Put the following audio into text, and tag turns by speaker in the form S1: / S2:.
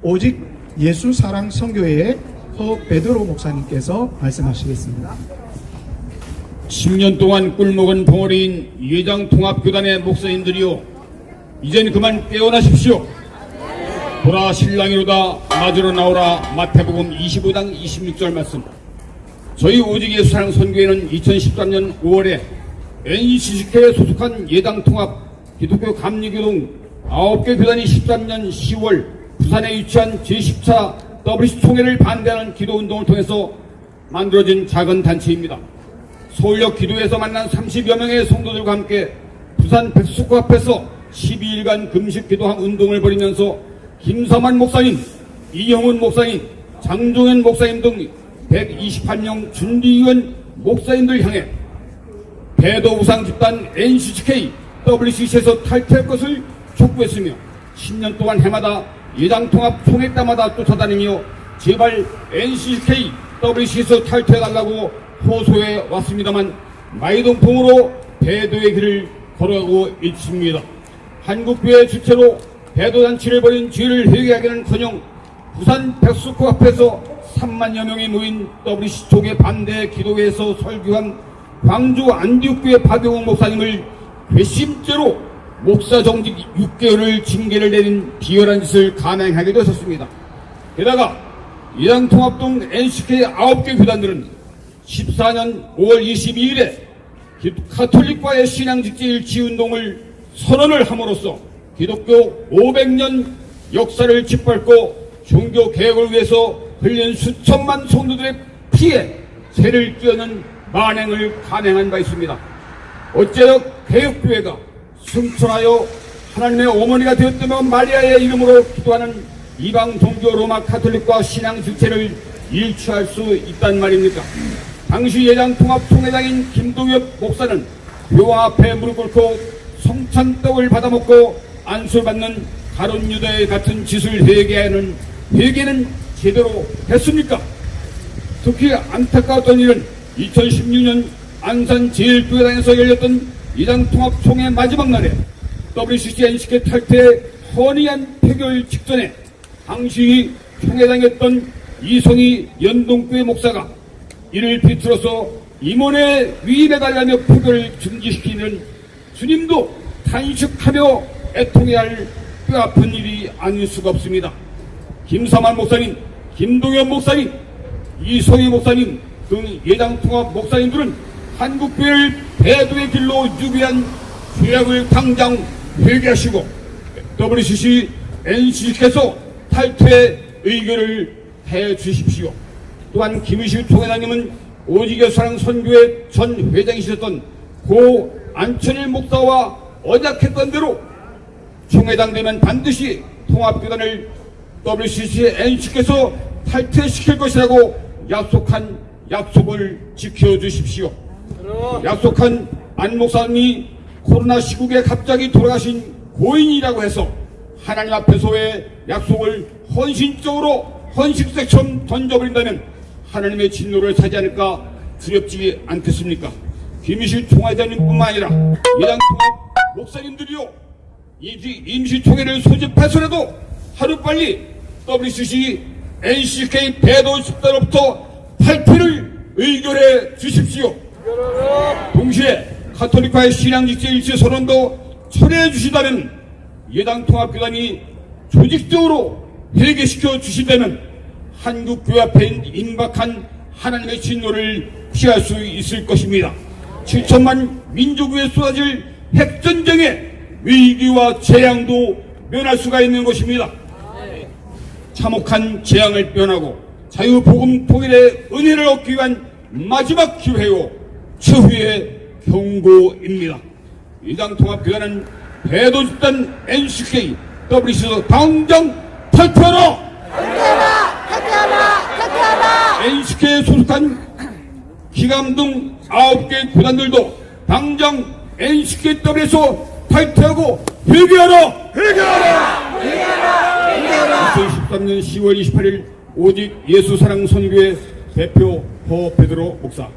S1: 오직 예수 사랑 성교회의 허 베드로 목사님께서 말씀하시겠습니다.
S2: 10년 동안 꿀먹은 벙어리인 예장 통합교단의 목사님들이요 이젠 그만 깨어나십시오. 보라 신랑이로다 맞으러 나오라. 마태복음 25장 26절 말씀. 저희 오직 예수 사랑 선교회는 2013년 5월에 NCCK에 소속한 예당 통합 기독교 감리교동 9개 교단이 13년 10월 부산에 위치한 제10차 WC 총회를 반대하는 기도운동을 통해서 만들어진 작은 단체입니다. 서울역 기도에서 만난 30여 명의 성도들과 함께 부산 백숙구 앞에서 12일간 금식 기도한 운동을 벌이면서 김서만 목사님, 이영훈 목사님, 장종현 목사님 등 128명 준비위원 목사님들 향해 배도 우상 집단 NCCK WCC에서 탈퇴할 것을 촉구했으며 10년 동안 해마다 예당통합 총회 때마다 쫓아다니며 제발 NCCK WCC에서 탈퇴해달라고 호소해 왔습니다만 마이동풍으로 배도의 길을 걸어가고 있습니다. 한국교회 주체로 배도잔치를 벌인 죄를 회개하기는커녕 부산 백수코 앞에서 3만여 명이 모인 WC 쪽의 반대 기도회에서 설교한 광주 안디옥교회 박용호 목사님을 괘씸죄로 목사 정직 6개월을 징계를 내린 비열한 짓을 감행하기도 했었습니다. 게다가 이당통합동 NCK 9개 교단들은 14년 5월 22일에 카톨릭과의 신앙직제 일치운동을 선언을 함으로써 기독교 500년 역사를 짓밟고 종교 개혁을 위해서 흘린 수천만 성도들의 피에 새를 끼얹는 만행을 감행한 바 있습니다. 어째요 개혁교회가 승천하여 하나님의 어머니가 되었다며 마리아의 이름으로 기도하는 이방 종교 로마 카톨릭과 신앙 실체를 일치할 수 있단 말입니까? 당시 예장 통합 총회장인 김동엽 목사는 묘 앞에 무릎 꿇고 성찬떡을 받아먹고 안수받는 가론 유다의 같은 짓을 회개하는 회개는 제대로 했습니까? 특히 안타까웠던 일은 2016년 안산 제1교회당에서 열렸던 이당 통합 총회 마지막 날에 WCC NCK 탈퇴 허니한 표결 직전에 당시 총회장이었던 이성희 연동교회 목사가 이를 비틀어서 임원의 위임해달라며 표결을 중지시키는 주님도 단식하며 애통해야 할 뼈아픈 일이 아닐 수가 없습니다. 김사만 목사님, 김동현 목사님, 이성희 목사님 등 예당통합 목사님들은 한국교회를 배도의 길로 유비한 죄악을 당장 회개하시고 WCC, NCC께서 탈퇴 의결을 해 주십시오. 또한 김의식 총회장님은 오직의 사랑 선교회 전 회장이셨던 고 안천일 목사와 언약했던 대로 총회장 되면 반드시 통합교단을 WCC NC께서 탈퇴시킬 것이라고 약속한 약속을 지켜주십시오. 약속한 안 목사님이 코로나 시국에 갑자기 돌아가신 고인이라고 해서 하나님 앞에서의 약속을 헌신적으로 헌식색처럼 던져버린다면 하나님의 진노를 사지 않을까 두렵지 않겠습니까? 김희실 총회장님뿐만 아니라 예당 통합 목사님들이요 임시, 임시총회를 소집해서라도 하루빨리 WCC, NCK 배도 집단으로부터 탈퇴를 의결해 주십시오. 동시에 카톨릭과의 신앙직제 일치 선언도 철회해 주신다면 예당 통합교단이 조직적으로 회개시켜 주신다면 한국 교회 앞에 임박한 하나님의 진노를 피할 수 있을 것입니다. 7천만 민족 위에 쏟아질 핵전쟁의 위기와 재앙도 면할 수가 있는 것입니다. 참혹한 재앙을 면하고 자유복음 통일의 은혜를 얻기 위한 마지막 기회요 최후의 경고입니다. 이당 통합교회는 배도 집단 NCK WC에서 당장 탈퇴하라!
S3: 탈퇴하라! 탈퇴하라!
S2: NCK에 소속한 기감 등 9개 구단들도 당장 NCKW에서 탈퇴하고 회개하라! 회개하라! 회개하라! 2013년 10월 28일 오직 예수 사랑 선교회 대표 허 베드로 목사